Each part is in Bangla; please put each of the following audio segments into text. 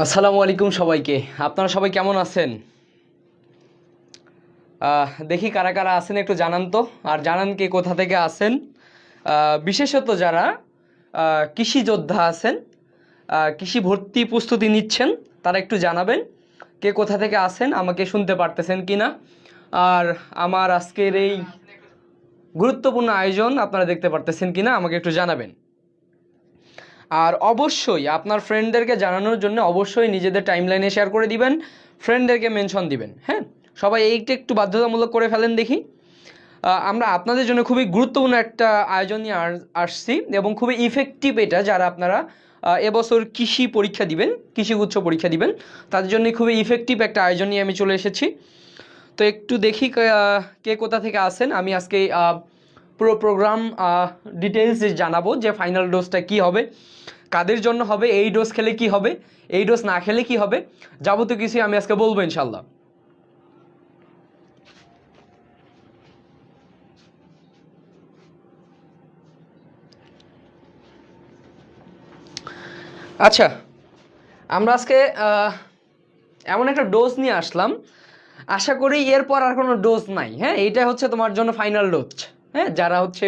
আসসালামু আলাইকুম সবাইকে। আপনারা সবাই কেমন আছেন? দেখি কারা কারা আছেন, একটু জানান তো। আর জানান কে কোথা থেকে আছেন? বিশেষত যারা কৃষি যোদ্ধা আছেন কৃষি ভর্তি প্রস্তুতি নিচ্ছেন, তারা একটু জানাবেন কে কোথা থেকে আছেন, আমাকে শুনতে পারতেছেন কি না আর আমার আজকের এই গুরুত্বপূর্ণ আয়োজন আপনারা দেখতে পারতেছেন কি না আমাকে একটু জানাবেন। আর অবশ্যই আপনার ফ্রেন্ডদেরকে জানানোর জন্য অবশ্যই নিজেদের টাইমলাইনে শেয়ার করে দিবেন ফ্রেন্ডদেরকে মেনশন দিবেন হ্যাঁ? সবাই এইটা একটু বাধ্যতামূলক করে ফেলেন দেখি। আমরা আপনাদের জন্য খুবই গুরুত্বপূর্ণ একটা আয়োজন নিয়ে আস- আসছি এবং খুবই ইফেক্টিভ এটা যারা আপনারা এবছর কৃষি পরীক্ষা দিবেন, কৃষি গুচ্ছ পরীক্ষা দিবেন, তাদের জন্য খুবই ইফেক্টিভ একটা আয়োজন নিয়ে আমি চলে এসেছি। তো একটু দেখি কে কোথা থেকে আসেন, আমি আজকে পুরো প্রোগ্রাম ডিটেলস জানাব যে ফাইনাল ডোজটা কি হবে, কাদের জন্য হবে, এই ডোজ খেলে কি হবে, এই ডোজ না খেলে কি হবে, যাবতীয় কিছু আমি আজকে বলব ইনশাল্লাহ আচ্ছা আমরা আজকে এমন একটা ডোজ নিয়ে আসলাম। আশা করি এরপর আর কোনো ডোজ নাই হ্যাঁ? এইটা হচ্ছে তোমার জন্য ফাইনাল ডোজ হ্যাঁ যারা হচ্ছে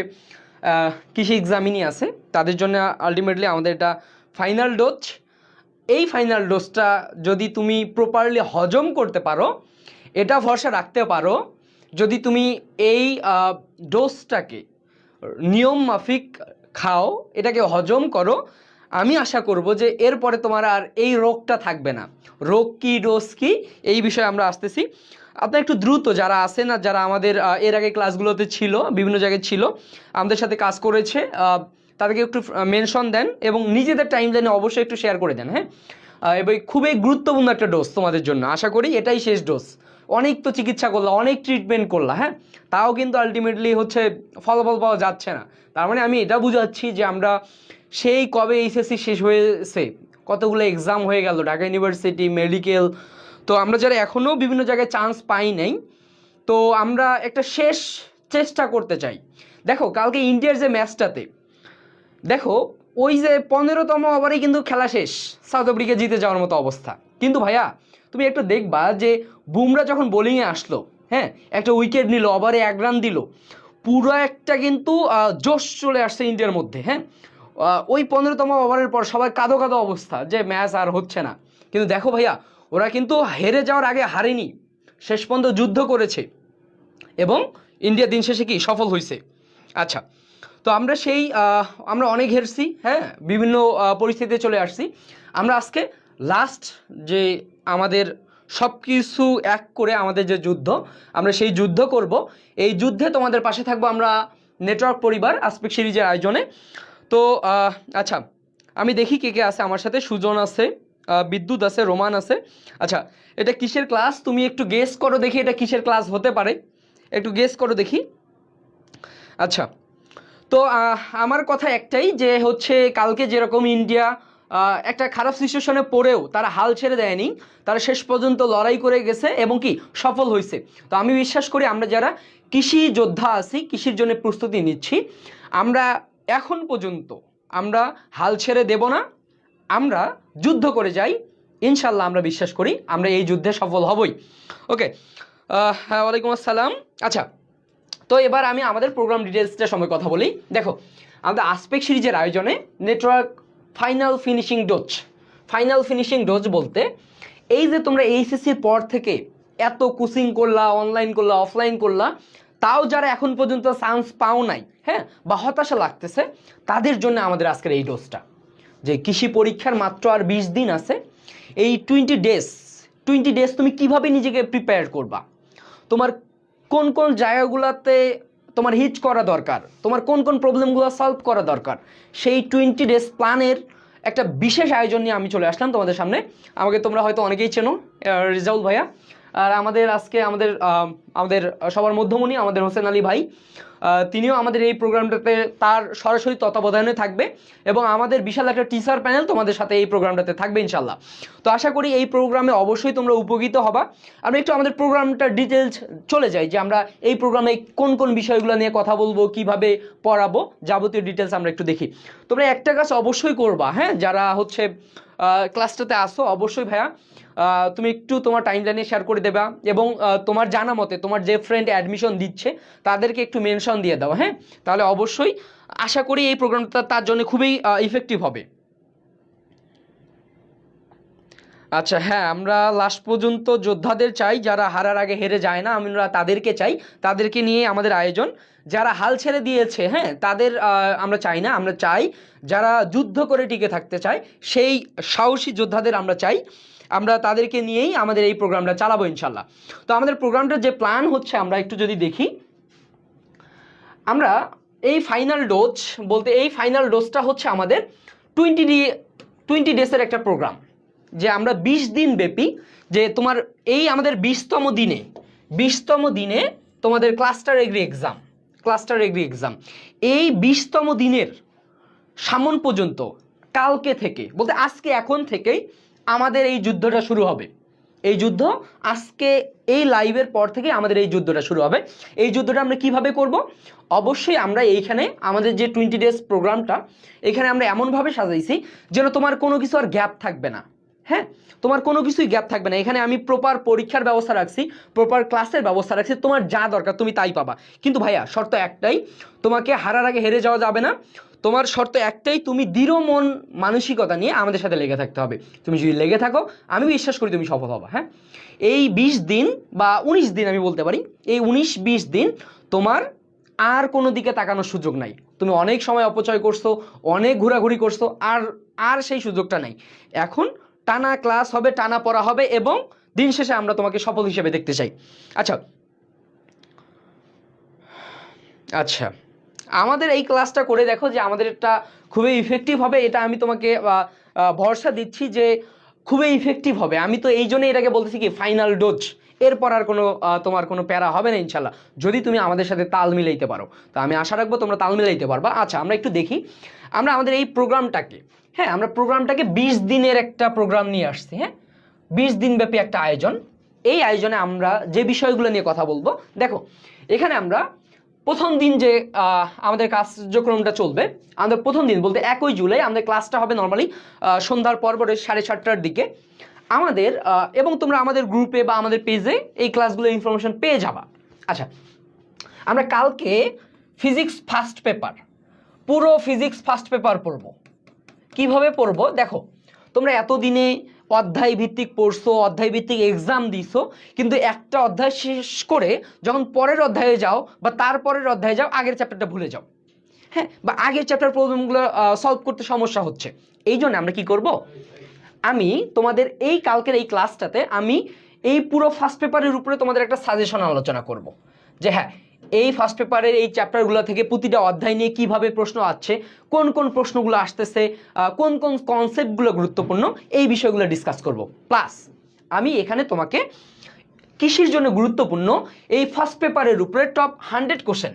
কৃষি এক্সামিনি আছে, তাদের জন্য আলটিমেটলি আমাদের এটা ফাইনাল ডোজ এই ফাইনাল ডোজটা যদি তুমি প্রপারলি হজম করতে পারো, এটা ভরসা রাখতে পারো, যদি তুমি এই ডোজটাকে নিয়ম মাফিক খাও, এটাকে হজম করো, আমি আশা করব যে এরপরে তোমার আর এই রোগটা থাকবে না। রোগ কি ডোজ কি, এই বিষয়ে আমরা আসতেছি। আপনার একটু দ্রুত যারা আছেন আর যারা আমাদের এর আগে ক্লাসগুলোতে ছিল, বিভিন্ন জায়গায় ছিল, আমাদের সাথে কাজ করেছে তাদেরকে একটু মেনশন দেন এবং নিজেদের টাইম লাইনে অবশ্যই একটু শেয়ার করে দেন হ্যাঁ? এবং খুবই গুরুত্বপূর্ণ একটা ডোজ তোমাদের জন্য, আশা করি এটাই শেষ ডোজ অনেক তো চিকিৎসা করলা, অনেক ট্রিটমেন্ট করলা হ্যাঁ? তাও কিন্তু আলটিমেটলি হচ্ছে ফলাফল পাওয়া যাচ্ছে না। তার মানে আমি এটা বুঝাচ্ছি যে আমরা সেই কবে এইচএসসি শেষ হয়েছে, কতগুলো এক্সাম হয়ে গেল, ঢাকা ইউনিভার্সিটি মেডিকেল তো আমরা যারা এখনও বিভিন্ন জায়গায় চান্স পাই নাই, তো আমরা একটা শেষ চেষ্টা করতে চাই। দেখো, কালকে ইন্ডিয়ার যে ম্যাচটাতে দেখো, ওই যে পনেরোতম ওভারেই কিন্তু খেলা শেষ, সাউথ আফ্রিকা জিতে যাওয়ার মতো অবস্থা। কিন্তু ভাইয়া, তুমি একটু দেখবা যে বুমরা যখন বোলিংয়ে আসলো হ্যাঁ একটা উইকেট নিল, ওভারে এক রান দিল, পুরো একটা কিন্তু জোশ চলে আসছে ইন্ডিয়ার মধ্যে হ্যাঁ? ওই পনেরোতম ওভারের পর সবাই কাদো কাদো অবস্থা যে ম্যাচ আর হচ্ছে না। কিন্তু দেখো ভাইয়া ওরা কিন্তু হেরে যাওয়ার আগে হারেনি। শেষ পর্যন্ত যুদ্ধ করেছে। এবং ইন্ডিয়া দিন শেষে কি সফল হয়েছে আচ্ছা তো আমরা সেই আমরা অনেক হেরছি হ্যাঁ? বিভিন্ন পরিস্থিতিতে চলে আসছি। আমরা আজকে লাস্ট যে আমাদের সব কিছু এক করে আমাদের যে যুদ্ধ, আমরা সেই যুদ্ধ করব। এই যুদ্ধে তোমাদের পাশে থাকব আমরা নেটওয়ার্ক পরিবার আসপেক সিরিজের আয়োজনে। তো আচ্ছা আমি দেখি কে কে আছে আমার সাথে। সুজন আছে বিদ্যুৎ আছে, রোমান আছে। আচ্ছা এটা কিসের ক্লাস তুমি একটু গেস করো দেখি এটা কিসের ক্লাস হতে পারে। একটু গেস করো দেখি। আচ্ছা তো আমার কথা একটাই যে হচ্ছে কালকে যেরকম ইন্ডিয়া একটা খারাপ সিচুয়েশনে পড়েও তারা হাল ছেড়ে দেয়নি, তারা শেষ পর্যন্ত লড়াই করে গেছে এবং কি সফল হয়েছে। তো আমি বিশ্বাস করি আমরা যারা কৃষি যোদ্ধা আছি, কৃষির জন্য প্রস্তুতি নিচ্ছি, আমরা এখন পর্যন্ত আমরা হাল ছেড়ে দেব না। আমরা যুদ্ধ করে যাই ইনশাল্লাহ আমরা বিশ্বাস করি আমরা এই যুদ্ধে সফল হবই। ওকে হ্যাঁ ওয়ালাইকুম আসসালাম। আচ্ছা তো এবার আমি আমাদের প্রোগ্রাম ডিটেলসটার সময় কথা বলি। দেখো, আমাদের আসপেক সিরিজের আয়োজনে network final finishing dose final finishing dose বলতে এই যে তোমরা এইচএসসির পর থেকে এত কোচিং করলা অনলাইন করলা অফলাইন করলা, তাও যারা এখন পর্যন্ত চান্স পাও নাই হ্যাঁ বা হতাশা লাগতেছে, তাদের জন্য আমাদের আজকের এই ডোজটা যে কৃষি পরীক্ষার মাত্র আর বিশ দিন আছে, এই টোয়েন্টি ডেজ টোয়েন্টি ডেজ তুমি কীভাবে নিজেকে প্রিপেয়ার করবা? তোমার কোন কোন জায়গাগুলোতে তোমার হিট করা দরকার? তোমার কোন কোন প্রবলেমগুলো সলভ করা দরকার? সেই টোয়েন্টি ডেজ প্ল্যানের একটা বিশেষ আয়োজন নিয়ে আমি চলে আসলাম তোমাদের সামনে। আমাকে তোমরা হয়তো অনেকেই চেনো রিজাউল ভাইয়া। আর আমাদের আজকে আমাদের আমাদের সবার মধ্যমণি আমাদের হোসেন আলী ভাই তিনিও আমাদের এই প্রোগ্রামটাতে তার সরাসরি তত্ত্বাবধানে থাকবে এবং আমাদের বিশাল একটা টিচার প্যানেল তোমাদের সাথে এই প্রোগ্রামটাতে থাকবে ইনশাল্লাহ তো আশা করি এই প্রোগ্রামে অবশ্যই তোমরা উপকৃত হবা। আমরা একটু আমাদের প্রোগ্রামটা ডিটেলস চলে যাই যে আমরা এই প্রোগ্রামে কোন কোন বিষয়গুলো নিয়ে কথা বলব, কীভাবে পড়াবো, যাবতীয় ডিটেলস আমরা একটু দেখি। তোমরা একটা কাজ অবশ্যই করবা হ্যাঁ? যারা হচ্ছে ক্লাসটাতে আসো অবশ্যই ভাইয়া তুমি একটু তোমার টাইম লাইনে শেয়ার করে দেবা এবং তোমার জানা মতে তোমার যে ফ্রেন্ড অ্যাডমিশন দিচ্ছে, তাদেরকে একটু মেনশন দিয়ে দাও হ্যাঁ? তাহলে অবশ্যই আশা করি এই প্রোগ্রামটা তার জন্য খুবই ইফেক্টিভ হবে। আচ্ছা হ্যাঁ আমরা লাস্ট পর্যন্ত যোদ্ধাদের চাই, যারা হারার আগে হেরে যায় না, আমরা তাদেরকে চাই। তাদেরকে নিয়ে আমাদের আয়োজন। যারা হাল ছেড়ে দিয়েছে হ্যাঁ তাদের আমরা চাই না, আমরা চাই। যারা যুদ্ধ করে টিকে থাকতে চায়, সেই সাহসী যোদ্ধাদের আমরা চাই। আমরা তাদেরকে নিয়েই আমাদের এই প্রোগ্রামটা চালাবো ইনশাল্লাহ তো আমাদের প্রোগ্রামটার যে প্ল্যান হচ্ছে, আমরা একটু যদি দেখি, আমরা এই ফাইনাল ডোজ বলতে এই ফাইনাল ডোজটা হচ্ছে আমাদের টোয়েন্টি ডি টোয়েন্টি ডেসের একটা প্রোগ্রাম যে আমরা বিশ দিন ব্যাপী, যে তোমার এই আমাদের বিশতম দিনে বিশতম দিনে তোমাদের cluster agri exam cluster agri exam এই বিশতম দিনের সামন পর্যন্ত, কালকে থেকে, বলতে আজকে এখন থেকেই আমাদের এই যুদ্ধটা শুরু হবে। এই যুদ্ধ আজকে এই লাইভের পর থেকে আমাদের এই যুদ্ধটা শুরু হবে। এই যুদ্ধটা আমরা কীভাবে করব? অবশ্যই আমরা এইখানে আমাদের যে টোয়েন্টি ডেজ প্রোগ্রামটা এখানে আমরা এমনভাবে সাজাইছি যেন তোমার কোনো কিছু আর গ্যাপ থাকবে না। হ্যাঁ? তোমার কোনো কিছুই গ্যাপ থাকবে না। এখানে আমি প্রপার পরীক্ষার ব্যবস্থা রাখছি প্রপার ক্লাসের ব্যবস্থা রাখছি। তোমার যা দরকার তুমি তাই পাবা। কিন্তু ভাইয়া, শর্ত একটাই, তোমাকে হারার আগে হেরে যাওয়া যাবে না। তোমার শর্ত একটাই, তুমি দৃঢ় মন মানসিকতা নিয়ে আমাদের সাথে লেগে থাকতে হবে। তুমি যদি লেগে থাকো আমি বিশ্বাস করি তুমি সফল হবা হ্যাঁ? এই বিশ দিন বা উনিশ দিন আমি বলতে পারি, এই উনিশ বিশ দিন তোমার আর কোনো দিকে তাকানোর সুযোগ নাই। তুমি অনেক সময় অপচয় করছ, অনেক ঘোরাঘুরি করছ, আর আর সেই সুযোগটা নাই। এখন টানা ক্লাস হবে, টানা পড়া হবে এবং দিন শেষে আমরা তোমাকে সফল হিসেবে দেখতে চাই। আচ্ছা। আচ্ছা। আমাদের এই ক্লাসটা করে দেখো যে আমাদের এটা খুবই ইফেক্টিভ হবে, এটা আমি তোমাকে ভরসা দিচ্ছি যে খুবই ইফেক্টিভ হবে। আমি তো এই জন্যই এটাকে বলতেছি কি ফাইনাল ডোজ এরপর আর কোনো তোমার কোনো প্যারা হবে না, ইনশাল্লাহ। যদি তুমি আমাদের সাথে তাল মিলাইতে পারো। তো আমি আশা রাখব তোমরা তাল মিলাইতে পারবা। আচ্ছা আমরা একটু দেখি। আমরা আমাদের এই প্রোগ্রামটাকে হ্যাঁ আমরা প্রোগ্রামটাকে বিশ দিনের একটা প্রোগ্রাম নিয়ে আসছি হ্যাঁ? বিশ দিনব্যাপী একটা আয়োজন। এই আয়োজনে আমরা যে বিষয়গুলো নিয়ে কথা বলব, দেখো, এখানে আমরা প্রথম দিন যে আমাদের কার্যক্রমটা চলবে, আমাদের প্রথম দিন বলতে একই জুলাই আমাদের ক্লাসটা হবে নর্মালি সন্ধ্যার পর পরে সাড়ে সাতটার দিকে। আমাদের এবং তোমরা আমাদের গ্রুপে বা আমাদের পেজে এই ক্লাসগুলো ইনফরমেশন পেয়ে যাবা। আচ্ছা আমরা কালকে ফিজিক্স ফার্স্ট পেপার পুরো ফিজিক্স ফার্স্ট পেপার পড়ব। কীভাবে পড়ব? দেখো, তোমরা এতদিনে অধ্যায় ভিত্তিক পড়ছো অধ্যায় ভিত্তিক এক্সাম দিছো, কিন্তু একটা অধ্যায় শেষ করে যখন পরের অধ্যায়ে যাও বা তারপরের অধ্যায়ে যাও, আগের চ্যাপ্টারটা ভুলে যাও। হ্যাঁ বা আগের চ্যাপ্টার প্রবলেমগুলো সলভ করতে সমস্যা হচ্ছে। এই জন্য আমরা কি করব? আমি তোমাদের এই কালকের এই ক্লাসটাতে আমি এই পুরো ফার্স্ট পেপারের উপরে তোমাদের একটা সাজেশন আলোচনা করব। যে হ্যাঁ এই ফার্স্ট পেপারের এই চ্যাপ্টারগুলো থেকে প্রতিটা অধ্যায় নিয়ে কীভাবে প্রশ্ন আসছে, কোন কোন প্রশ্নগুলো আসতেছে কোন কোন কনসেপ্টগুলো গুরুত্বপূর্ণ, এই বিষয়গুলো ডিসকাস করব। প্লাস আমি এখানে তোমাকে কৃষির জন্য গুরুত্বপূর্ণ এই ফার্স্ট পেপারের উপরে টপ হান্ড্রেড কোশ্চেন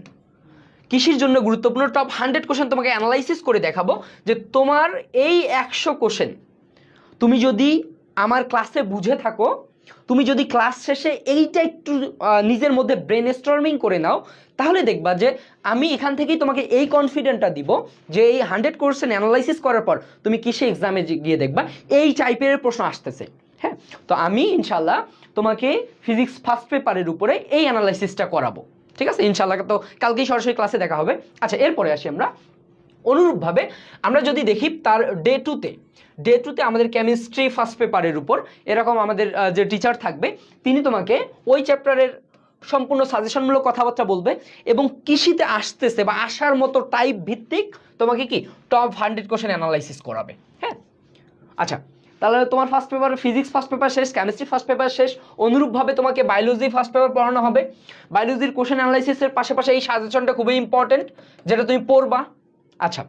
কৃষির জন্য গুরুত্বপূর্ণ টপ হান্ড্রেড কোশ্চেন তোমাকে অ্যানালাইসিস করে দেখাবো যে তোমার এই একশো কোশ্চেন তুমি যদি আমার ক্লাসে বুঝে থাকো তুমি যদি ক্লাস শেষে এইটা একটু নিজের মধ্যে ব্রেন স্টর্মিং করে নাও, তাহলে দেখবা যে আমি এখান থেকেই তোমাকে এই কনফিডেন্টটা দিব যে এই হান্ড্রেড কোর্সেন অ্যানালাইসিস করার পর তুমি কিসে এক্সামে গিয়ে দেখবা, এই টাইপের প্রশ্ন আসতেছে হ্যাঁ? তো আমি ইনশাল্লাহ তোমাকে ফিজিক্স ফার্স্ট পেপারের উপরে এই অ্যানালাইসিসটা করাবো, ঠিক আছে? ইনশাল্লাহ তো কালকেই সরাসরি ক্লাসে দেখা হবে। আচ্ছা এরপরে আসি আমরা অনুরূপভাবে আমরা যদি দেখি তার ডে টুতে ডে টুতে আমাদের কেমিস্ট্রি ফার্স্ট পেপারের উপর, এরকম আমাদের যে টিচার থাকবে, তিনি তোমাকে ওই চ্যাপ্টারের সম্পূর্ণ সাজেশনমূলক কথাবার্তা বলবে এবং কৃষিতে আসতেছে বা আসার মতো টাইপ ভিত্তিক তোমাকে কি টপ হান্ড্রেড কোশ্চেন অ্যানালাইসিস করাবে হ্যাঁ? আচ্ছা তাহলে তোমার first paper physics first paper শেষ কেমিস্ট্রি ফার্স্ট পেপার শেষ, অনুরূপভাবে তোমাকে বায়োলজি ফার্স্ট পেপার পড়ানো হবে। বায়োলজির কোশ্চেন অ্যানালাইসিসের পাশাপাশি এই সাজেশনটা খুবই ইম্পর্টেন্ট যেটা তুমি পড়বা। আচ্ছা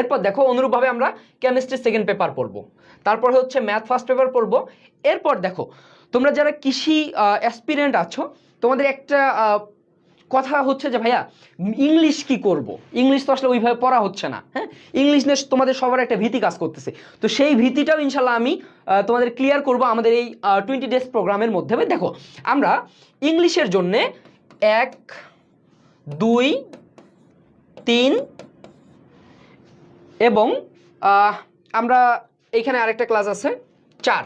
এরপর দেখো অনুরূপভাবে আমরা কেমিস্ট্রি সেকেন্ড পেপার পড়ব। তারপর হচ্ছে ম্যাথ ফার্স্ট পেপার পড়ব। এরপর দেখো, তোমরা যারা কৃষি অ্যাসপিরেন্ট আছো, তোমাদের একটা কথা হচ্ছে যে ভাইয়া, ইংলিশ কি করব? ইংলিশ তো আসলে ওইভাবে পড়া হচ্ছে না হ্যাঁ? ইংলিশ নিয়ে তোমাদের সবার একটা ভীতি কাজ করতেছে। তো সেই ভীতিটাও ইনশাল্লাহ আমি তোমাদের ক্লিয়ার করব আমাদের এই টোয়েন্টি ডেজ প্রোগ্রামের মধ্যে। দেখো, আমরা ইংলিশের জন্যে এক, দুই, তিন এবং আমরা এইখানে আরেকটা ক্লাস আছে, চার।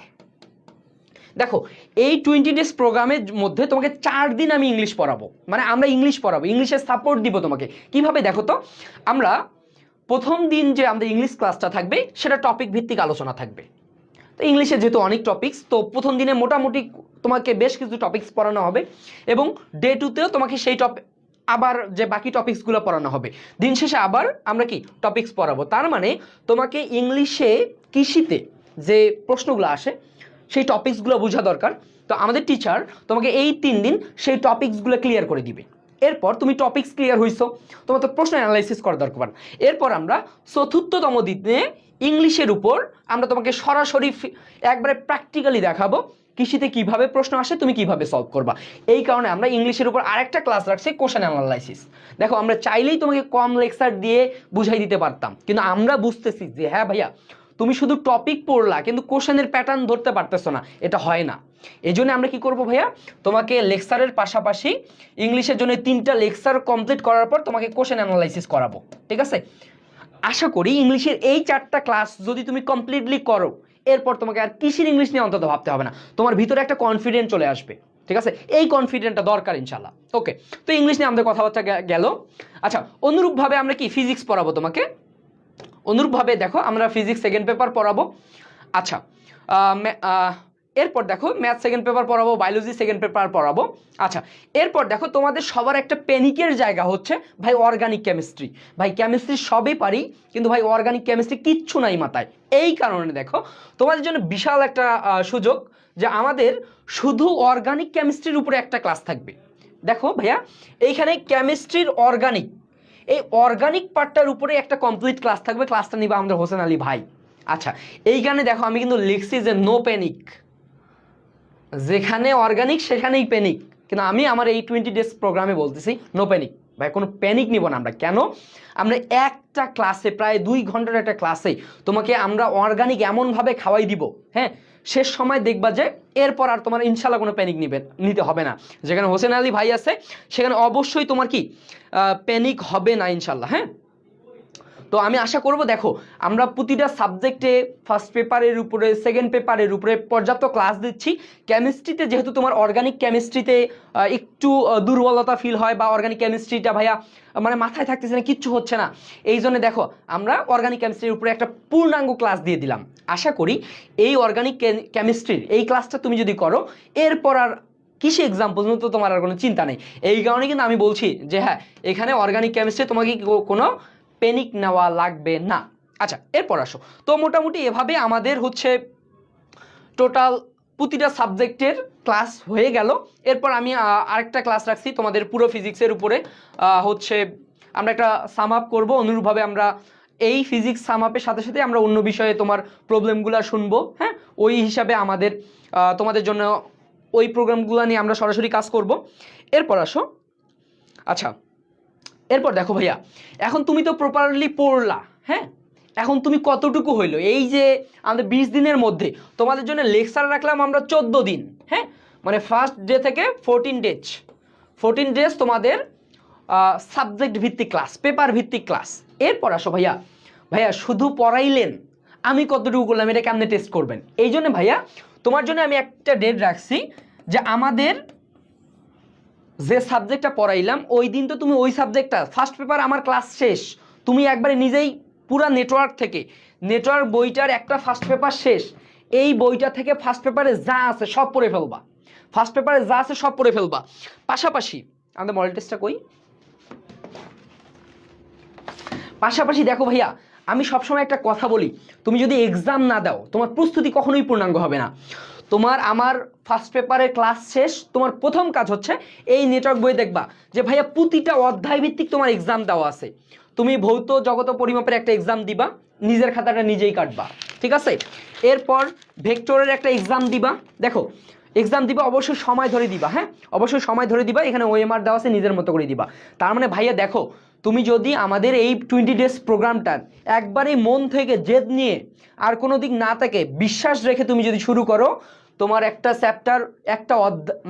দেখো, এই টোয়েন্টি ডেজ প্রোগ্রামের মধ্যে তোমাকে চার দিন আমি ইংলিশ পড়াবো। মানে আমরা ইংলিশ পড়াবো ইংলিশের সাপোর্ট দিব তোমাকে। কীভাবে দেখো তো, আমরা প্রথম দিন যে আমাদের ইংলিশ ক্লাসটা থাকবে, সেটা টপিক ভিত্তিক আলোচনা থাকবে। তো ইংলিশে যেহেতু অনেক টপিকস তো প্রথম দিনে মোটামুটি তোমাকে বেশ কিছু টপিক্স পড়ানো হবে এবং ডে টুতেও তোমাকে সেই টপিক আবার যে বাকি টপিকসগুলো পড়ানো হবে। দিন শেষে আবার আমরা কি টপিকস পড়াবো? তার মানে তোমাকে ইংলিশে কৃষিতে যে প্রশ্নগুলো আসে, সেই টপিকসগুলো বোঝা দরকার। তো আমাদের টিচার তোমাকে এই তিন দিন সেই টপিকসগুলো ক্লিয়ার করে দিবে। এরপর তুমি টপিকস ক্লিয়ার হইছো, তোমার তো প্রশ্ন অ্যানালাইসিস করা দরকার। এরপর আমরা চতুর্থতম দিনে ইংলিশের উপর আমরা তোমাকে সরাসরি একবারে প্র্যাকটিক্যালি দেখাবো। কৃষিতে কীভাবে প্রশ্ন আসে, তুমি কীভাবে সলভ করবা? এই কারণে আমরা ইংলিশের উপর আরেকটা ক্লাস রাখছি কোশ্চেন অ্যানালাইসিস দেখো, আমরা চাইলেই তোমাকে কম লেকচার দিয়ে বুঝাই দিতে পারতাম, কিন্তু আমরা বুঝতেছি যে হ্যাঁ ভাইয়া, তুমি শুধু টপিক পড়লা, কিন্তু কোশ্চেনের প্যাটার্ন ধরতে পারতেছো না, এটা হয় না। এই জন্য আমরা কি করব ভাইয়া, তোমাকে লেকচারের পাশাপাশি ইংলিশের জন্য তিনটা লেকচার কমপ্লিট করার পর তোমাকে কোশ্চেন অ্যানালাইসিস করাবো, ঠিক আছে? আশা করি ইংলিশের এই চারটা ক্লাস যদি তুমি কমপ্লিটলি করো এরপর তোমাকে আর কৃষির ইংলিশ নিয়ে অন্তত ভাবতে হবে না। তোমার ভিতরে একটা কনফিডেন্ট চলে আসবে, ঠিক আছে? এই কনফিডেন্টটা দরকার ইনশাল্লাহ ওকে তো ইংলিশ নিয়ে আমাদের কথাবার্তা গেল। আচ্ছা অনুরূপভাবে আমরা কি ফিজিক্স পড়াবো তোমাকে? অনুরূপভাবে দেখো, আমরা ফিজিক্স সেকেন্ড পেপার পড়াবো। আচ্ছা এরপর দেখো ম্যাথ সেকেন্ড পেপার পড়াবো বায়োলজি সেকেন্ড পেপার পড়াবো। আচ্ছা এরপর দেখো তোমাদের সবার একটা প্যানিকের জায়গা হচ্ছে, ভাই অর্গানিক কেমিস্ট্রি ভাই কেমিস্ট্রি সবই পারি, কিন্তু ভাই অর্গানিক কেমিস্ট্রি কিচ্ছু নাই মাথায়। এই কারণে দেখো, তোমাদের জন্য বিশাল একটা সুযোগ যে আমাদের শুধু অর্গানিক কেমিস্ট্রির উপরে একটা ক্লাস থাকবে। দেখো ভাইয়া, এইখানে কেমিস্ট্রির অর্গানিক এই অর্গানিক পার্টটার উপরে একটা কমপ্লিট ক্লাস থাকবে ক্লাসটা নিবে আমাদের হোসেন আলী ভাই। আচ্ছা এইখানে দেখো আমি কিন্তু লিখছি যে নো প্যানিক যেখানে অর্গানিক সেখানেই প্যানিক কিন্তু আমি আমার এই টোয়েন্টি ডেজ প্রোগ্রামে বলতেছি নো প্যানিক ভাই, কোনো প্যানিক নিব না আমরা। কেন? আমরা একটা ক্লাসে প্রায় দুই ঘণ্টার একটা ক্লাসে তোমাকে আমরা অর্গানিক এমনভাবে খাওয়াই দিব হ্যাঁ? শেষ সময় দেখবা যে এরপর আর তোমার ইনশাল্লাহ কোনো প্যানিক নিবে, নিতে হবে না। যেখানে হোসেন আলী ভাই আছে, সেখানে অবশ্যই তোমার কি প্যানিক হবে না ইনশাল্লাহ হ্যাঁ? তো আমি আশা করব, দেখো, আমরা প্রতিটা সাবজেক্টে ফার্স্ট পেপারের উপরে সেকেন্ড পেপারের উপরে পর্যাপ্ত ক্লাস দিচ্ছি। কেমিস্ট্রিতে যেহেতু তোমার অর্গানিক কেমিস্ট্রিতে একটু দুর্বলতা ফিল হয় বা অর্গানিক কেমিস্ট্রিটা ভাইয়া মানে মাথায় থাকতেছে না, কিচ্ছু হচ্ছে না। এই জন্য দেখো, আমরা অর্গানিক কেমিস্ট্রির উপরে একটা পূর্ণাঙ্গ ক্লাস দিয়ে দিলাম। আশা করি এই অর্গানিক কেমিস্ট্রির এই ক্লাসটা তুমি যদি করো, এরপর আর কৃষি এক্সাম পর্যন্ত তোমার আর কোনো চিন্তা নেই। এই কারণে কিন্তু আমি বলছি যে হ্যাঁ এখানে অর্গানিক কেমিস্ট্রি তোমাকে কোনো পেনিক নেওয়া লাগবে না। আচ্ছা এরপর আসো। তো মোটামুটি এভাবে আমাদের হচ্ছে টোটাল প্রতিটা সাবজেক্টের ক্লাস হয়ে গেল। এরপর আমি আরেকটা ক্লাস রাখছি তোমাদের পুরো ফিজিক্সের উপরে। হচ্ছে আমরা একটা সাম আপ করব, অনুরূপভাবে আমরা এই ফিজিক্স সাম আপের সাথে সাথে আমরা অন্য বিষয়ে তোমার প্রবলেমগুলো শুনব হ্যাঁ? ওই হিসাবে আমাদের তোমাদের জন্য ওই প্রোগ্রামগুলো নিয়ে আমরা সরাসরি কাজ করব। এরপর আসো। আচ্ছা এরপর দেখো ভাইয়া, এখন তুমি তো প্রপারলি পড়লা হ্যাঁ? এখন তুমি কতটুকু হইল? এই যে আমাদের বিশ দিনের মধ্যে, তোমাদের জন্য লেকচার রাখলাম আমরা চোদ্দ দিন হ্যাঁ? মানে ফার্স্ট ডে থেকে ফোরটিন ডেজ ফোরটিন ডেজ তোমাদের সাবজেক্ট ভিত্তিক ক্লাস পেপার ভিত্তিক ক্লাস এরপর আসো ভাইয়া ভাইয়া শুধু পড়াইলেন, আমি কতটুকু করলাম, এটা কেমনে টেস্ট করবেন? এই জন্য ভাইয়া, তোমার জন্য আমি একটা ডেট রাখছি যে আমাদের যে সাবজেক্টটা পড়াইলাম, ওই দিন তো তুমি ওই সাবজেক্টটা ফার্স্ট পেপার আমার ক্লাস শেষ। তুমি একবারে নিজেই পুরা নেটওয়ার্ক থেকে নেটওয়ার্ক বইটার একটা ফার্স্ট পেপার শেষ। এই বইটা থেকে ফার্স্ট পেপারে যা আছে সব পড়ে ফেলবা। ফার্স্ট পেপারে যা আছে সব পড়ে ফেলবা। পাশাপাশি, আমাদের মডেল টেস্টটা কই? পাশাপাশি দেখো ভাইয়া, আমি সবসময় একটা কথা বলি, তুমি যদি এক্সাম না দাও, তোমার প্রস্তুতি কখনোই পূর্ণাঙ্গ হবে না। তোমার আমার ফার্স্ট পেপারের ক্লাস শেষ, তোমার প্রথম কাজ হচ্ছে এই নেটওয়ার্ক বই দেখবা যে ভাইয়া প্রতিটা অধ্যায় ভিত্তিক তোমার এক্সাম দেওয়া আছে। তুমি ভৌত জগত পরিমাপের একটা এক্সাম দিবা, নিজের খাতাটা নিজেই কাটবা, ঠিক আছে? এরপর ভেক্টরের একটা এক্সাম দিবা। দেখো এক্সাম দিবা, অবশ্যই সময় ধরে দিবা হ্যাঁ? অবশ্যই সময় ধরে দিবা, এখানে ওএমআর দেওয়া আছে, নিজের মতো করে দিবা। তার মানে ভাইয়া দেখো, তুমি যদি আমাদের এই টোয়েন্টি ডেজ প্রোগ্রামটার একবারেই মন থেকে জেদ নিয়ে আর কোনো দিক না থাকে, বিশ্বাস রেখে তুমি যদি শুরু করো, তোমার একটা চ্যাপ্টার একটা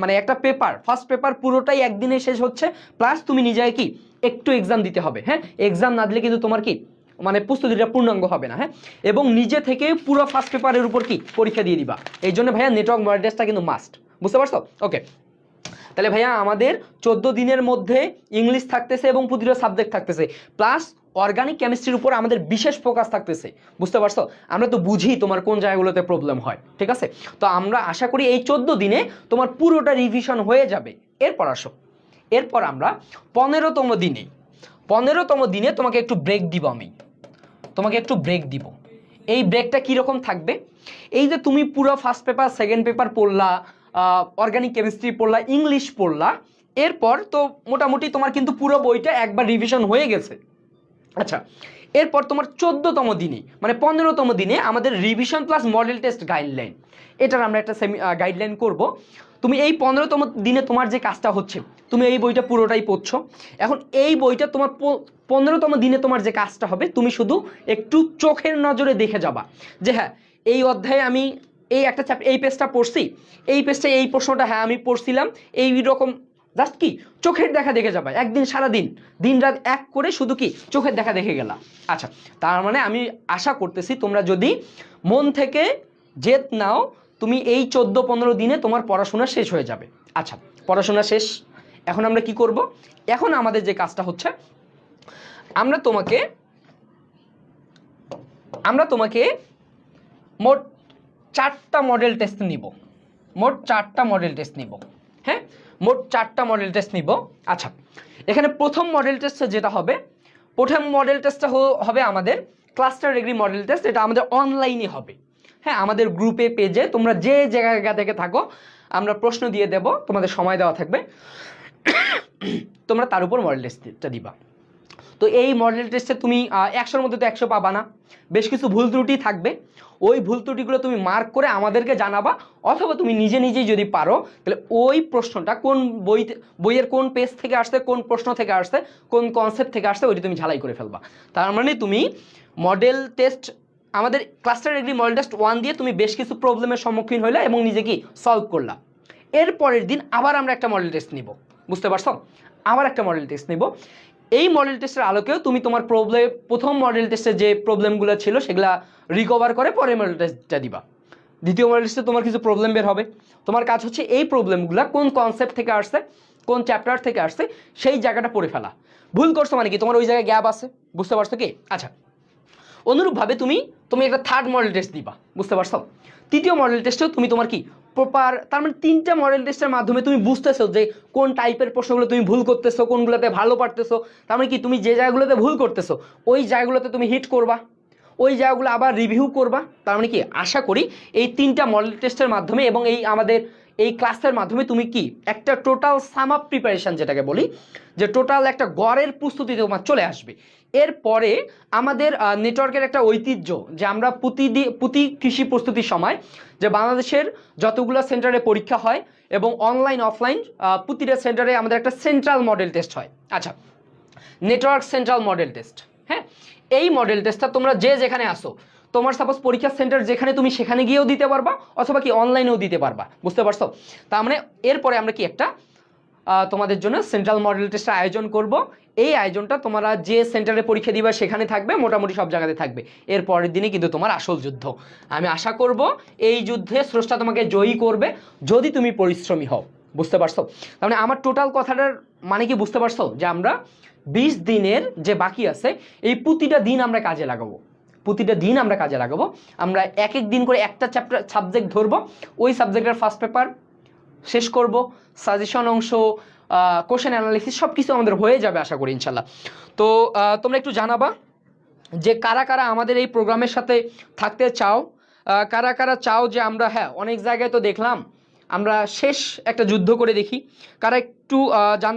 মানে একটা পেপার ফার্স্ট পেপার পুরোটাই একদিনে শেষ হচ্ছে প্লাস তুমি নিজেকে কি? একটু এক্সাম দিতে হবে হ্যাঁ? এক্সাম না দিলে কিন্তু তোমার কি? মানে প্রস্তুতিটা পূর্ণাঙ্গ হবে না হ্যাঁ? এবং নিজে থেকে পুরো ফার্স্ট পেপারের উপর কি? পরীক্ষা দিয়ে দিবা। এই জন্য ভাইয়া নেটওয়ার্ক মডেল টেস্টটা কিন্তু মাস্ট বুঝতে পারছ? ওকে তাহলে ভাইয়া আমাদের চোদ্দ দিনের মধ্যে ইংলিশ থাকতেছে এবং প্রতিটা সাবজেক্ট থাকতেছে প্লাস অর্গানিক কেমিস্ট্রির উপর আমাদের বিশেষ ফোকাস থাকতেছে, বুঝতে পারছ? আমরা তো বুঝি তোমার কোন জায়গাগুলোতে প্রবলেম হয়, ঠিক আছে? তো আমরা আশা করি এই চোদ্দ দিনে তোমার পুরোটা রিভিশন হয়ে যাবে। এরপর আসো, এরপর আমরা পনেরোতম দিনে পনেরোতম দিনে তোমাকে একটু ব্রেক দিব আমি। তোমাকে একটু ব্রেক দিব। এই ব্রেকটা কীরকম থাকবে? এই যে তুমি পুরো ফার্স্ট পেপার সেকেন্ড পেপার পড়লা অর্গানিক কেমিস্ট্রি পড়লা ইংলিশ পড়লা, এরপর তো মোটামুটি তোমার কিন্তু পুরো বইটা একবার রিভিশন হয়ে গেছে। আচ্ছা এরপর তোমার চোদ্দতম দিনে মানে পনেরোতম দিনে আমাদের revision plus model test guideline এটার আমরা একটা সেমি গাইডলাইন করব। তুমি এই পনেরোতম দিনে তোমার যে কাজটা হচ্ছে, তুমি এই বইটা পুরোটাই পড়ছো। এখন এই বইটা তোমার পনেরোতম দিনে তোমার যে কাজটা হবে, তুমি শুধু একটু চোখের নজরে দেখে যাবা। যে হ্যাঁ এই অধ্যায়ে আমি এই একটা চ্যাপ এই পেজটা পড়ছি, এই পেজটা এই প্রশ্নটা হ্যাঁ আমি পড়ছিলাম, এই রকম জাস্ট কি? চোখের দেখা দেখে যাবা, একদিন সারা দিন দিন রাত এক করে শুধু কি? চোখের দেখা দেখে গেলাম আচ্ছা তার মানে আমি আশা করতেছি তোমরা যদি মন থেকে জেদ নাও তুমি এই চোদ্দ পনেরো দিনে তোমার পড়াশোনা শেষ হয়ে যাবে। আচ্ছা পড়াশোনা শেষ। এখন আমরা কি করব? এখন আমাদের যে কাজটা হচ্ছে, আমরা তোমাকে আমরা তোমাকে মোট চারটা মডেল টেস্ট নিব। মোট চারটা মডেল টেস্ট নিব। হ্যাঁ? মোট চারটা মডেল টেস্ট নিব। আচ্ছা এখানে প্রথম মডেল টেস্টে যেটা হবে, প্রথম মডেল টেস্টটা হবে আমাদের ক্লাস্টার ডিগ্রি মডেল টেস্ট এটা আমাদের অনলাইনে হবে। হ্যাঁ আমাদের গ্রুপে পেজে তোমরা যে জায়গা থেকে থাকো, আমরা প্রশ্ন দিয়ে দেব, তোমাদের সময় দেওয়া থাকবে। তোমরা তার উপর মডেল টেস্টটা দিবা। তো এই মডেল টেস্টে তুমি একশোর মধ্যে তো একশো পাবা না। বেশ কিছু ভুল ত্রুটি থাকবে। ওই ভুল ত্রুটিগুলো তুমি মার্ক করে আমাদেরকে জানাবা, অথবা তুমি নিজে নিজেই যদি পারো, তাহলে ওই প্রশ্নটা কোন বই বইয়ের কোন পেজ থেকে আসছে, কোন প্রশ্ন থেকে আসছে, কোন কনসেপ্ট থেকে আসছে, ওইটা তুমি ঝালাই করে ফেলবা। তার মানে তুমি মডেল টেস্ট আমাদের cluster degree model test one দিয়ে তুমি বেশ কিছু প্রবলেমের সম্মুখীন হইলে এবং নিজে কি সলভ করলা। এর পরের দিন আবার আমরা একটা মডেল টেস্ট নিব। বুঝতে পারছ? আবার একটা মডেল টেস্ট নিব। এই মডেল টেস্টের আলোকেও তুমি তোমার প্রবলেম প্রথম মডেল টেস্টে যে প্রবলেমগুলো ছিল সেগুলা রিকভার করে পরে মডেল টেস্টটা দিবা। দ্বিতীয় মডেল টেস্টে তোমার কিছু প্রবলেম বের হবে। তোমার কাজ হচ্ছে এই প্রবলেমগুলো কোন কনসেপ্ট থেকে আসছে, কোন চ্যাপ্টার থেকে আসছে, সেই জায়গাটা পড়ে ফেলা। ভুল করছ মানে কি? তোমার ওই জায়গায় গ্যাপ আছে। বুঝতে পারছ কি? আচ্ছা অনুরূপভাবে তুমি তুমি একটা থার্ড মডেল টেস্ট দিবা, বুঝতে পারছ? তৃতীয় মডেল টেস্টেও তুমি তোমার কি প্রপার তার মানে তিনটা মডেল টেস্টের মাধ্যমে তুমি বুঝতেছো যে কোন টাইপের প্রশ্নগুলো তুমি ভুল করতেছো, কোনগুলোতে ভালো পারতেছো। তার মানে কি, তুমি যে জায়গাগুলোতে ভুল করতেছো, ওই জায়গাগুলোতে তুমি হিট করবা। ওই জায়গাগুলো আবার রিভিউ করবা। তার মানে কি, আশা করি এই তিনটা মডেল টেস্টের মাধ্যমে এবং এই আমাদের, এই ক্লাসের মাধ্যমে তুমি কি, একটা টোটাল সাম আপ প্রিপারেশন যেটাকে বলি, যে টোটাল একটা গড়ের প্রস্তুতি তোমার চলে আসবে। এরপরে আমাদের নেটওয়ার্কের একটা ঐতিহ্য যে আমরা প্রতিদি প্রতি কৃষি প্রস্তুতির সময় যে বাংলাদেশের যতগুলো সেন্টারে পরীক্ষা হয় এবং অনলাইন অফলাইন প্রতিটা সেন্টারে আমাদের একটা সেন্ট্রাল মডেল টেস্ট হয়। আচ্ছা নেটওয়ার্ক সেন্ট্রাল মডেল টেস্ট হ্যাঁ? এই মডেল টেস্টটা তোমরা যে যেখানে আসো, তোমার সাপোজ পরীক্ষা সেন্টার যেখানে তুমি সেখানে গিয়েও দিতে পারবা অথবা কি অনলাইনেও দিতে পারবা, বুঝতে পারছ? তার মানে এরপরে আমরা কি একটা তোমাদের জন্য সেন্ট্রাল মডেল টেস্টের আয়োজন করব। এই আয়োজনটা তোমরা যে সেন্টারে পরীক্ষা দিবা সেখানে থাকবে, মোটামুটি সব জায়গাতে থাকবে। এর পরের দিনে কিন্তু তোমার আসল যুদ্ধ। আমি আশা করব এই যুদ্ধে স্রষ্টা তোমাকে জয়ী করবে যদি তুমি পরিশ্রমী হও। বুঝতে পারছ? তার মানে আমার টোটাল কথাটার মানে কি বুঝতে পারছ? যে আমরা বিশ দিনের যে বাকি আছে, এই প্রতিটা দিন আমরা কাজে লাগাবো। প্রতিটা দিন আমরা কাজে লাগাবো। আমরা এক এক দিন করে একটা চ্যাপ্টার সাবজেক্ট ধরবো। ওই সাবজেক্টের ফার্স্ট পেপার শেষ করব। সাজেশন অংশ কোশ্চেন অ্যানালিসিস সব কিছু আমাদের হয়ে যাবে আশা করি ইনশাল্লাহ তো তোমরা একটু জানাবা যে কারা কারা আমাদের এই প্রোগ্রামের সাথে থাকতে চাও কারা কারা চাও যে আমরা হ্যাঁ অনেক জায়গায় তো দেখলাম, আমরা শেষ একটা যুদ্ধ করে দেখি। কারা একটু জান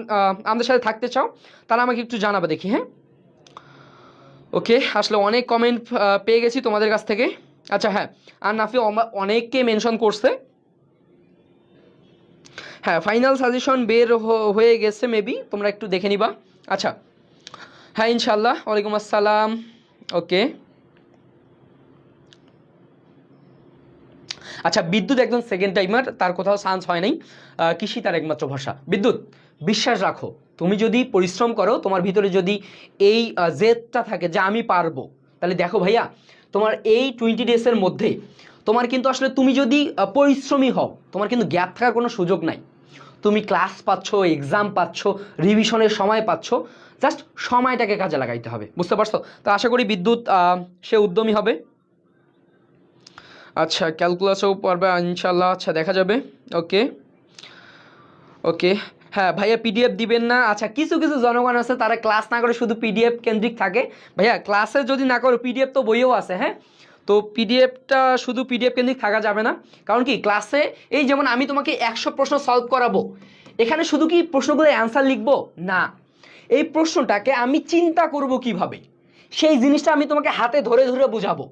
আমাদের সাথে থাকতে চাও, তারা আমাকে একটু জানাবে দেখি হ্যাঁ? ওকে, আসলে অনেক কমেন্ট পেয়ে গেছি তোমাদের কাছ থেকে। আচ্ছা হ্যাঁ আর নাফি অনেককে মেনশন করছে। হ্যাঁ ফাইনাল সাজেশন বের হয়ে গেছে মেবি তোমরা একটু দেখে নিবা। আচ্ছা। হ্যাঁ ইনশাল্লাহ ওয়ালাইকুম আসসালাম। ওকে। আচ্ছা বিদ্যুৎ একজন সেকেন্ড টাইমার তার কোথাও চান্স হয় নাই। কৃষি তার একমাত্র ভাষা বিদ্যুৎ, বিশ্বাস রাখো, তুমি যদি পরিশ্রম করো, তোমার ভিতরে যদি এই জেদটা থাকে যে আমি পারব, তাহলে দেখো ভাইয়া, তোমার এই টোয়েন্টি ডেজের মধ্যে, তোমার কিন্তু আসলে তুমি যদি পরিশ্রমী হও, তোমার কিন্তু গ্যাপ থাকার কোনো সুযোগ নাই। তুমি ক্লাস পাচ্ছ এক্সাম পাচ্ছ রিভিশনের সময় পাচ্ছ জাস্ট সময়টাকে কাজে লাগাইতে হবে, বুঝতে পারছ? তো আশা করি বিদ্যুৎ সে উদ্যমী হবে। আচ্ছা ক্যালকুলাসও পারবে ইনশাল্লাহ আচ্ছা দেখা যাবে। ওকে। ওকে। হ্যাঁ ভাইয়া পিডিএফ দিবেন না? আচ্ছা কিছু কিছু জনগণ আছে, তারা ক্লাস না করে শুধু পিডিএফ কেন্দ্রিক থাকে। ভাইয়া ক্লাসে যদি না করো পিডিএফ তো বইও আছে হ্যাঁ? তো পিডিএফটা শুধু পিডিএফ কেন্দ্রিক থাকা যাবে না। কারণ কি? ক্লাসে এই যেমন আমি তোমাকে একশো প্রশ্ন সলভ করাবো, এখানে শুধু কি প্রশ্নগুলো অ্যান্সার লিখব? না। এই প্রশ্নটাকে আমি চিন্তা করব কীভাবে? সেই জিনিসটা আমি তোমাকে হাতে ধরে ধরে বোঝাবো।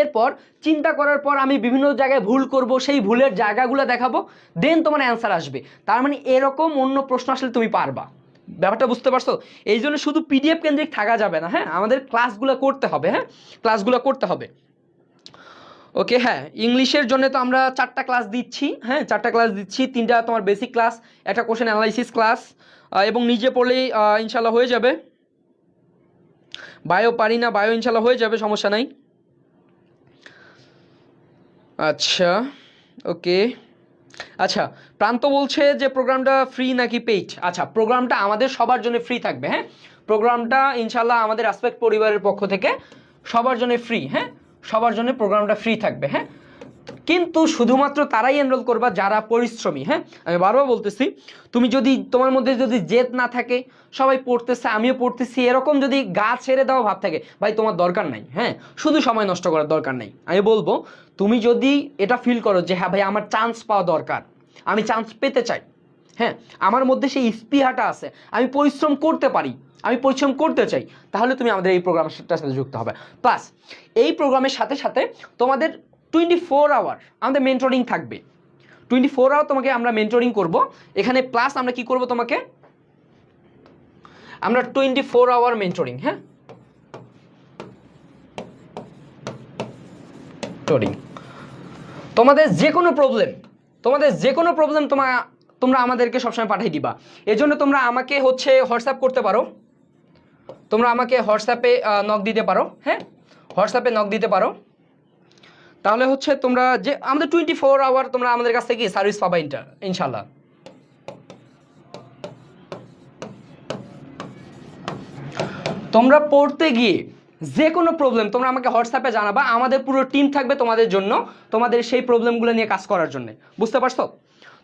এরপর চিন্তা করার পর আমি বিভিন্ন জায়গায় ভুল করব, সেই ভুলের জায়গাগুলো দেখাবো দেন তোমার অ্যান্সার আসবে। তার মানে এরকম অন্য প্রশ্ন আসলে তুমি পারবা। ব্যাপারটা বুঝতে পারছ? এই জন্য শুধু পিডিএফ কেন্দ্রিক থাকা যাবে না হ্যাঁ? আমাদের ক্লাসগুলো করতে হবে হ্যাঁ? ক্লাসগুলো করতে হবে। ওকে হ্যাঁ ইংলিশের জন্য তো আমরা চারটা ক্লাস দিচ্ছি। হ্যাঁ চারটা ক্লাস দিচ্ছি, তিনটা তোমার বেসিক ক্লাস একটা কোশ্চেন অ্যানালাইসিস ক্লাস এবং নিজে পড়লেই ইনশাল্লাহ হয়ে যাবে। বায়ো পারি না বায়ো ইনশাল্লাহ হয়ে যাবে, সমস্যা নাই। আচ্ছা ওকে আচ্ছা প্রান্ত বলছে যে প্রোগ্রামটা ফ্রি নাকি পেইড আচ্ছা প্রোগ্রামটা আমাদের সবার জন্য ফ্রি থাকবে হ্যাঁ? প্রোগ্রামটা ইনশাল্লাহ আমাদের আসপেক্ট পরিবারের পক্ষ থেকে সবার জন্য ফ্রি হ্যাঁ? সবার জন্য প্রোগ্রামটা ফ্রি থাকবে হ্যাঁ? কিন্তু শুধুমাত্র তারাই এনরোল করবা যারা পরিশ্রমী হ্যাঁ? আমি বারবার বলতেছি, তুমি যদি, তোমার মধ্যে যদি জেদ না থাকে, সবাই পড়তেছে, আমিও পড়তেছি, এরকম যদি গা ছেড়ে দেওয়া ভাব থাকে, ভাই তোমার দরকার নাই হ্যাঁ? শুধু সময় নষ্ট করার দরকার নাই। আমি বলব, তুমি যদি এটা ফিল করো যে হ্যাঁ ভাই, আমার চান্স পাওয়া দরকার, আমি চান্স পেতে চাই হ্যাঁ? আমার মধ্যে সেই স্পৃহাটা আছে, আমি পরিশ্রম করতে পারি আমি পরিশ্রম করতে চাই, তাহলে তুমি আমাদের এই প্রোগ্রামের সাথে যুক্ত হবে। প্লাস এই প্রোগ্রামের সাথে সাথে তোমাদের টোয়েন্টি ফোর আওয়ার আমাদের মেন্টরিং থাকবে। টোয়েন্টি ফোর আওয়ার তোমাকে আমরা মেন্টরিং করব। এখানে প্লাস আমরা কি করব তোমাকে? আমরা টোয়েন্টি ফোর আওয়ার মেন্টরিং হ্যাঁ? মেন্টরিং তোমাদের যে কোনো প্রবলেম তোমাদের যে কোনো প্রবলেম তোমার তোমরা আমাদেরকে সবসময় পাঠিয়ে দিবা। এজন্য তোমরা আমাকে হচ্ছে হোয়াটসঅ্যাপ করতে পারো। তোমরা আমাকে হোয়াটসঅ্যাপে নক দিতে পারো হ্যাঁ? হোয়াটসঅ্যাপে নক দিতে পারো। তাহলে হচ্ছে তোমরা যে, আমাদের টোয়েন্টি ফোর আওয়ার তোমরা আমাদের কাছ থেকে সার্ভিস পাবা ইন্টার ইনশাল্লাহ তোমরা পড়তে গিয়ে যে কোনো প্রবলেম তোমরা আমাকে হোয়াটসঅ্যাপে জানাবা, আমাদের পুরো টিম থাকবে তোমাদের জন্য, তোমাদের সেই প্রবলেমগুলো নিয়ে কাজ করার জন্য। বুঝতে পারছ?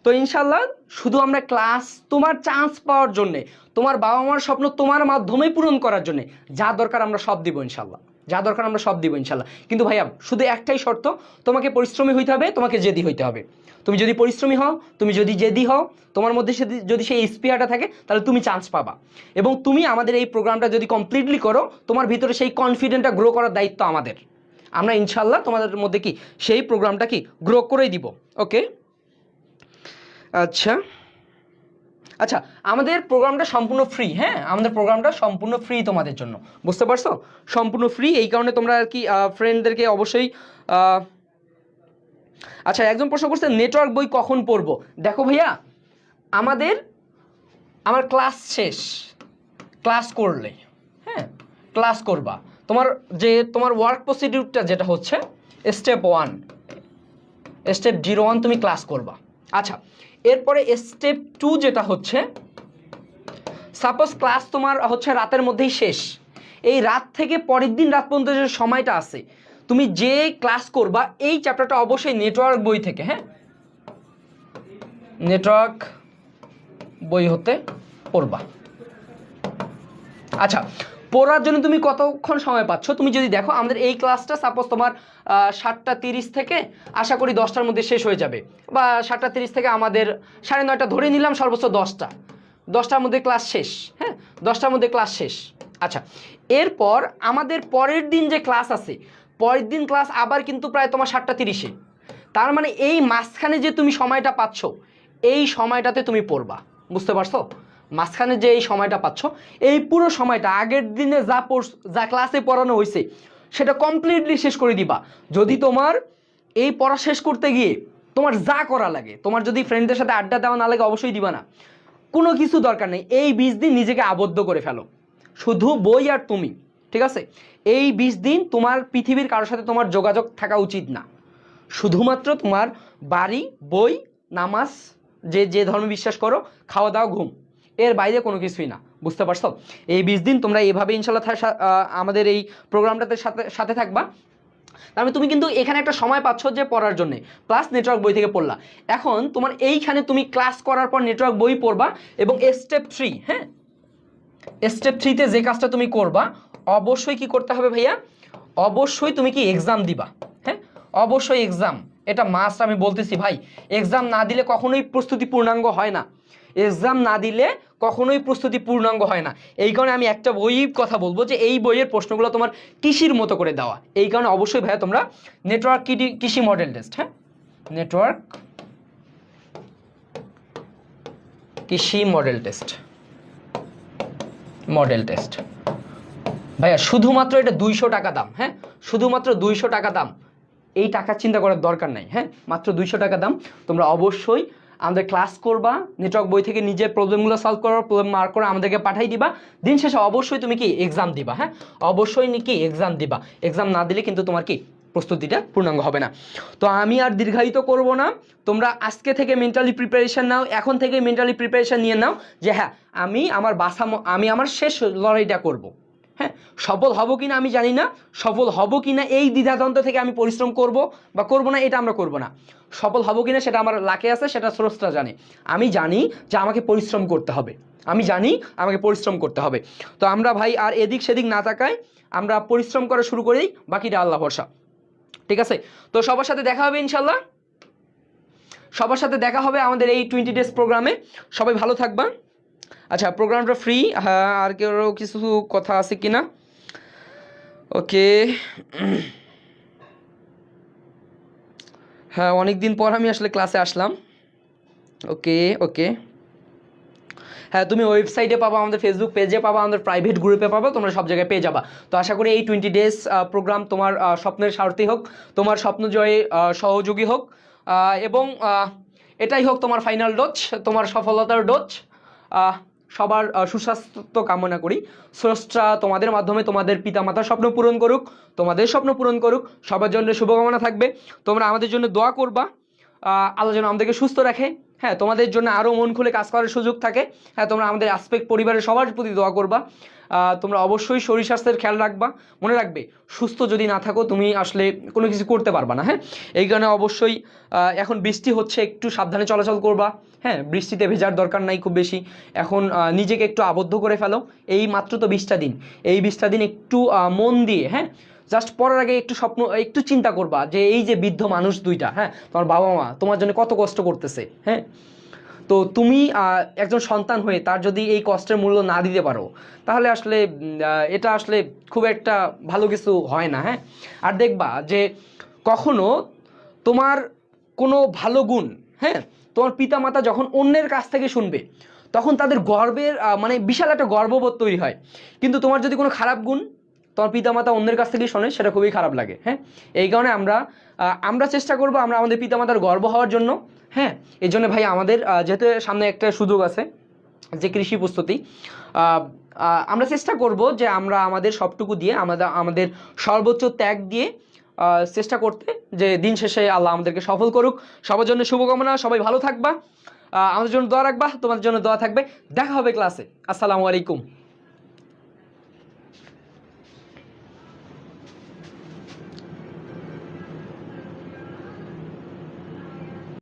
তো ইনশাল্লাহ শুধু আমরা ক্লাস তোমার চান্স পাওয়ার জন্যে, তোমার বাবা মার স্বপ্ন তোমার মাধ্যমেই পূরণ করার জন্যে, যা দরকার আমরা সব দিব ইনশাল্লাহ। যা দরকার আমরা সব দিব ইনশাল্লাহ। কিন্তু ভাইয়া, শুধু একটাই শর্ত, তোমাকে পরিশ্রমী হইতে হবে, তোমাকে জেদি হইতে হবে। তুমি যদি পরিশ্রমী হও, তুমি যদি জেদি হও, তোমার মধ্যে যদি- যদি সেই স্পিয়ারটা থাকে, তাহলে তুমি চান্স পাবা। এবং তুমি আমাদের এই প্রোগ্রামটা যদি কমপ্লিটলি করো, তোমার ভিতরে সেই কনফিডেন্টটা গ্রো করার দায়িত্ব আমাদের। আমরা ইনশাল্লাহ তোমাদের মধ্যে কি, সেই প্রোগ্রামটা কি গ্রো করেই দিব। ওকে আচ্ছা। আচ্ছা আমাদের প্রোগ্রামটা সম্পূর্ণ ফ্রি হ্যাঁ? আমাদের প্রোগ্রামটা সম্পূর্ণ ফ্রি তোমাদের জন্য। বুঝতে পারছ? সম্পূর্ণ ফ্রি এই কারণে তোমরা আর কি ফ্রেন্ডদেরকে অবশ্যই আচ্ছা একজন প্রশ্ন করছে নেটওয়ার্ক বই কখন পড়ব? দেখো ভাইয়া, আমাদের, আমার ক্লাস শেষ। ক্লাস করলে হ্যাঁ? ক্লাস করবা। তোমার যে, তোমার ওয়ার্ক প্রসিডিউরটা যেটা হচ্ছে step one step zero one তুমি ক্লাস করবা। আচ্ছা এরপরে স্টেপ টু যেটা হচ্ছে সাপোজ ক্লাস তোমার হচ্ছে রাতের মধ্যেই শেষ। এই রাত থেকে পরের দিন রাত পর্যন্ত যে সময়টা আছে, তুমি যে ক্লাস করবা, এই চ্যাপ্টারটা অবশ্যই নেটওয়ার্ক বই থেকে হ্যাঁ? নেটওয়ার্ক বই হতে পড়বা। আচ্ছা পড়ার জন্য তুমি কতক্ষণ সময় পাচ্ছ? তুমি যদি দেখো, আমাদের এই ক্লাসটা সাপোজ তোমার সাতটা তিরিশ থেকে, আশা করি দশটার মধ্যে শেষ হয়ে যাবে। বা সাতটা তিরিশ থেকে আমাদের সাড়ে নয়টা ধরে নিলাম, সর্বোচ্চ দশটা। দশটার মধ্যে ক্লাস শেষ হ্যাঁ? দশটার মধ্যে ক্লাস শেষ। আচ্ছা এরপর আমাদের পরের দিন যে ক্লাস আছে, পরের দিন ক্লাস আবার কিন্তু প্রায় তোমার সাতটা তিরিশে। তার মানে এই মাঝখানে যে তুমি সময়টা পাচ্ছ, এই সময়টাতে তুমি পড়বা। বুঝতে পারছ? মাঝখানে যে এই সময়টা পাচ্ছ, এই পুরো সময়টা, আগের দিনে যা পড়ছ, যা ক্লাসে পড়ানো হয়েছে সেটা কমপ্লিটলি শেষ করে দিবা। যদি তোমার এই পড়া শেষ করতে গিয়ে তোমার যা করা লাগে, তোমার যদি ফ্রেন্ডদের সাথে আড্ডা দেওয়া না লাগে, অবশ্যই দিবা না। কোনো কিছু দরকার নেই, এই বিশ দিন নিজেকে আবদ্ধ করে ফেলো। শুধু বই আর তুমি, ঠিক আছে? এই বিশ দিন তোমার পৃথিবীর কারোর সাথে তোমার যোগাযোগ থাকা উচিত না। শুধুমাত্র তোমার বাড়ি, বই, নামাজ, যে যে ধর্মে বিশ্বাস করো, খাওয়া দাওয়া, ঘুম। এর বাইরে কোনো কিছুই না, বুঝতে পারছ? এই বিশ দিন তোমরা এইভাবে ইনশাল্লাহ আমাদের এই প্রোগ্রামটাতে সাথে সাথে থাকবা। তার মানে তুমি কিন্তু এখানে একটা সময় পাচ্ছ যে পড়ার জন্য প্লাস নেটওয়ার্ক বই থেকে পড়লা। এখন তোমার এইখানে তুমি ক্লাস করার পর নেটওয়ার্ক বই পড়বা এবং স্টেপ থ্রি হ্যাঁ? স্টেপ থ্রিতে যে কাজটা তুমি করবা, অবশ্যই কি করতে হবে ভাইয়া? অবশ্যই তুমি কি এক্সাম দিবা হ্যাঁ? অবশ্যই এক্সাম এটা মাস্ট আমি বলতেছি ভাই। এক্সাম না দিলে কখনোই প্রস্তুতি পূর্ণাঙ্গ হয় না। এক্সাম না দিলে কখনোই প্রস্তুতি পূর্ণাঙ্গ হয় না। এই কারণে আমি একটা বই কথা বলব যে এই বইয়ের প্রশ্নগুলো তোমার কৃষির মতো করে দেওয়া। এই কারণে অবশ্যই ভাইয়া তোমরা নেটওয়ার্ক কৃষি মডেল টেস্ট হ্যাঁ? নেটওয়ার্ক কৃষি মডেল টেস্ট মডেল টেস্ট ভাইয়া, শুধুমাত্র এটা দুইশো টাকা দাম হ্যাঁ? শুধুমাত্র দুইশো টাকা দাম। এই টাকার চিন্তা করার দরকার নাই হ্যাঁ? মাত্র দুইশো টাকা দাম। তোমরা অবশ্যই আমাদের ক্লাস করবা নেটওয়ার্ক বই থেকে নিজের প্রবলেমগুলো সলভ করো প্রবলেম মার্ক করে আমাদেরকে পাঠাই দিবা। দিন শেষে অবশ্যই তুমি কি এক্সাম দিবা হ্যাঁ? অবশ্যই কি এক্সাম দিবা। এক্সাম না দিলে কিন্তু তোমার কি প্রস্তুতিটা পূর্ণাঙ্গ হবে না। তো আমি আর দীর্ঘায়িত করব না। তোমরা আজকে থেকে মেন্টালি প্রিপারেশন নাও, এখন থেকে মেন্টালি প্রিপারেশন নিয়ে নাও যে হ্যাঁ আমি আমার বাসা আমি আমার শেষ লড়াইটা করব। হ্যাঁ সফল হব কিনা আমি জানি না। সফল হব কিনা এই দ্বিধাদ্বন্দ্ব থেকে আমি পরিশ্রম করব বা করব না, এটা আমরা করব না। সফল হব কিনা সেটা আমার লাকে আছে, সেটা স্রষ্টা জানে। আমি জানি যে আমাকে পরিশ্রম করতে হবে। আমি জানি আমাকে পরিশ্রম করতে হবে। তো আমরা ভাই আর এদিক সেদিক না তাকায় আমরা পরিশ্রম করা শুরু করেই বাকিটা আল্লাহ ভরসা। ঠিক আছে? তো সবার সাথে দেখা হবে ইনশাল্লাহ সবার সাথে দেখা হবে আমাদের এই টোয়েন্টি ডেজ প্রোগ্রামে সবাই ভালো থাকবা। আচ্ছা প্রোগ্রামটা ফ্রি হ্যাঁ আর কেউ কিছু কথা আছে কি না ওকে। হ্যাঁ অনেক দিন পর আমি আসলে ক্লাসে আসলাম। ওকে ওকে। হ্যাঁ তুমি ওয়েবসাইটে পাবা, আমাদের ফেসবুক পেজে পাবা, আমাদের প্রাইভেট গ্রুপে পাবা, তোমরা সব জায়গায় পেয়ে যাবা। তো আশা করি এই টোয়েন্টি ডেজ প্রোগ্রাম তোমার স্বপ্নের সারথি হোক, তোমার স্বপ্ন জয়ে সহযোগী হোক এবং এটাই হোক তোমার ফাইনাল ডোজ তোমার সফলতার ডোজ সবার সুস্বাস্থ্য কামনা করি। স্রষ্টা তোমাদের মাধ্যমে তোমাদের পিতামাতার স্বপ্ন পূরণ করুক, তোমাদের স্বপ্ন পূরণ করুক, সবার জন্য শুভকামনা থাকবে। তোমরা আমাদের জন্য দোয়া করবা। আল্লাহ যেন আমাদেরকে সুস্থ রাখে। হ্যাঁ তোমাদের জন্য আরও মন খুলে কাজ করার সুযোগ থাকে। হ্যাঁ তোমরা আমাদের আসপেক্ট পরিবারের সবার প্রতি দোয়া করবা। তোমরা অবশ্যই শরীর স্বাস্থ্যের খেয়াল রাখবা। মনে রাখবে, সুস্থ যদি না থাকো, তুমি আসলে কোনো কিছু করতে পারবা না হ্যাঁ? এই কারণে অবশ্যই এখন বৃষ্টি হচ্ছে, একটু সাবধানে চলাচল করবা হ্যাঁ? বৃষ্টিতে ভেজার দরকার নাই খুব বেশি। এখন নিজেকে একটু আবদ্ধ করে ফেলো। এই মাত্র তো বিশটা দিন। এই বিশটা দিন একটু মন দিয়ে হ্যাঁ? জাস্ট পড়ার আগে একটু স্বপ্ন, একটু চিন্তা করবা যে এই যে বৃদ্ধ মানুষ দুইটা হ্যাঁ? তোমার বাবা মা তোমার জন্য কত কষ্ট করতেছে হ্যাঁ? তো তুমি একজন সন্তান হয়ে তার যদি এই কষ্টের মূল্য না দিতে পারো, তাহলে আসলে এটা আসলে খুব একটা ভালো কিছু হয় না হ্যাঁ? আর দেখবা যে কখনো তোমার কোনো ভালো গুণ হ্যাঁ? তোমার পিতামাতা যখন অন্যের কাছ থেকে শুনবে, তখন তাদের গর্বের মানে বিশাল একটা গর্ববোধ তৈরি হয়। কিন্তু তোমার যদি কোনো খারাপ গুণ, তোমার পিতামাতা অন্যের কাছ থেকেই শোনে, সেটা খুবই খারাপ লাগে হ্যাঁ? এই কারণে আমরা আমরা চেষ্টা করব আমরা আমাদের পিতামাতার গর্ব হওয়ার জন্য হ্যাঁ এই জন্য ভাই আমাদের যেহেতু সামনে একটা সুযোগ আছে যে কৃষি প্রস্তুতি আমরা চেষ্টা করব যে আমরা আমাদের সবটুকু দিয়ে আমাদের আমাদের সর্বোচ্চ ত্যাগ দিয়ে চেষ্টা করতে যে দিন শেষে আল্লাহ আমাদেরকে সফল করুক। সবার জন্য শুভকামনা, সবাই ভালো থাকবা। আমাদের জন্য দোয়া রাখবা, তোমাদের জন্য দোয়া থাকবে। দেখা হবে ক্লাসে আসসালামু আলাইকুম।